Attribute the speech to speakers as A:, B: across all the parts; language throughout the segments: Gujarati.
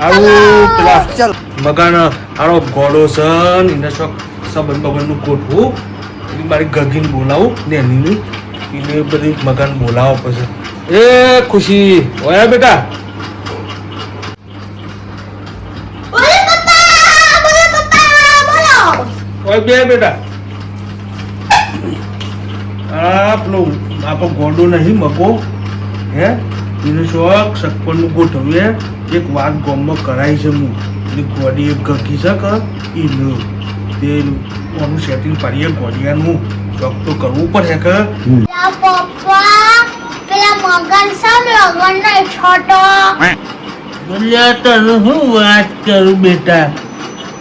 A: આવું પેલા મકાન આરો ઘોડો છે ને એને શોખ ગોઠવું. એટલે મારી ગગીને બોલાવું ને એની એને બધી મકાન બોલાવો પછી. એ ખુશી. ઓયા બેટા. ઓય બે બેટા. આ પેલું આપણો ગોડો નહીં મકો હે? એનો શોખ સકપણનું ગોઠવીએ એક વાત ગોમમાં કરાય છે હું એટલે ગોડી એક ગકી શક એનું તે આનું સેટિંગ પાડીએ ગોડિયાનું. શોખ તો કરવું પડે કે?
B: પેલા પપ્પા પેલા મગન સમ લગન નહીં છોટો.
A: બોલ્યા તને શું વાત કરું બેટા?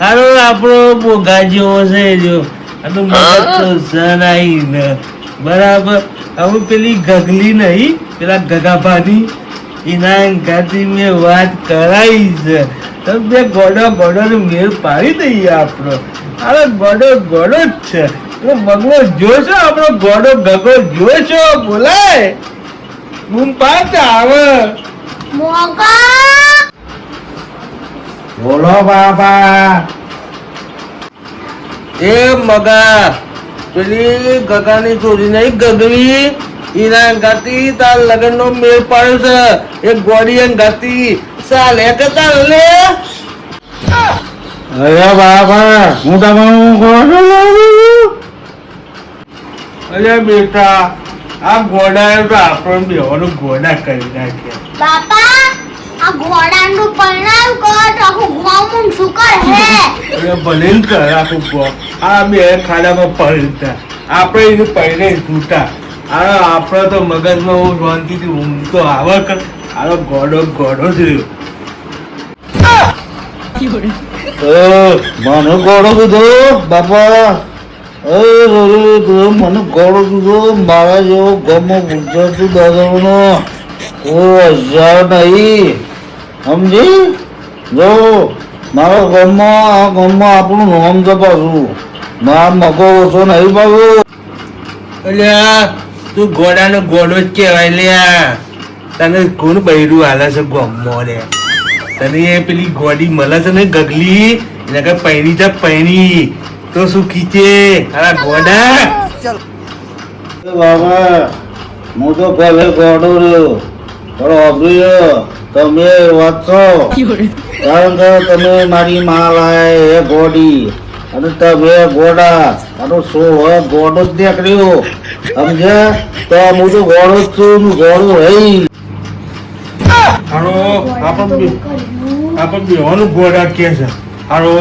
A: હારો આપણો બોગા જેવો છે જો. આ તો મગજ તો સનાઈ ને. બરાબર. હવે પેલી ગગલી નહીં પેલા ગગાભાની એના અંગાથી મેં વાત કરાઈ છે. તો બે ગોડો ગોડો મેળ પાડી દઈએ આપણો. અરે ગોડો ગોડો જ છે. તો મગલો જોશો આપણો? ગોડો ગગો જોશો બોલાય. બૂમ પાડ આવે? બોલો બાબા. એ મગા. પેલી ગગાની ચોરી નહીં ગગલી એના ગાતી તાર લગન નો મેળ પાડ્યો છે. એ એમ ગાતી ચાલે કે લે.
C: અરે બાબા હું તમારું લાવું
A: અરે બેટા આ ગોડા તો આપણને બેવાનું ગોડા કરી નાખ્યા.
B: બાપા આ ઘોડાનું પરણાવ કર આખું ગામનું સુકર હે.
A: અરે ભલે કર આખું ગો. આ બે ખાડામાં પડતા આપણે એને પહેરે તૂટા આ આપણે તો મગજમાં હું શાંતિથી ઊંઘતો આવે કર. આનો ગોડો ગોડો જ રહ્યો
C: મને ગોળો કીધો બાપા મને ગોળો કીધો મારા જેવો ગમો ગુજરાતી દાદાનો કોઈ હજાર નહીં. સમજી? જો મારો ગામમાં આ ગામમાં આપણું નામ તપાસું મારા મગો ઓછો નહીં પાછું
A: એટલે તું ગોડાનો ગોડો જ કહેવાય લે તને કોણ બૈરું હાલે છે ગોમો લે તને એ પેલી ગોડી મળે છે ને ગગલી? એને કઈ પૈણી છે પૈણી. તો શું ખીચે? અરે ગોડા
C: બાબા હું તો ભલે ગોડો રહ્યો. પણ અભિયો તમે વાંચો કારણ કે તમે મારી માં લાય એ ગોડી અને તમે ગોડા. અને સો ગોડો જ નીકળ્યો સમજે? તો હું તો ગોડો છું ગોડું હઈ.
A: હારો આપણ આપણ બેવાનું ગોડા કે છે. હારો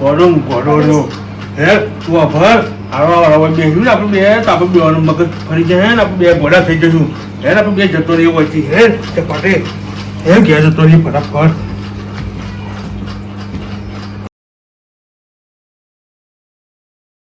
A: ગોડો ગોડો હે, તું અભર હારો હારો બેસ્યું ને આપણે બે, તો આપણે બેવાનું મગજ ફરી જાય ને, આપણે બે ગોડા થઈ જશું. હે પણ બે જતો રહ્યો છે. હે તે પાટે. હે ઘેર જતો રહી ફટાફટ.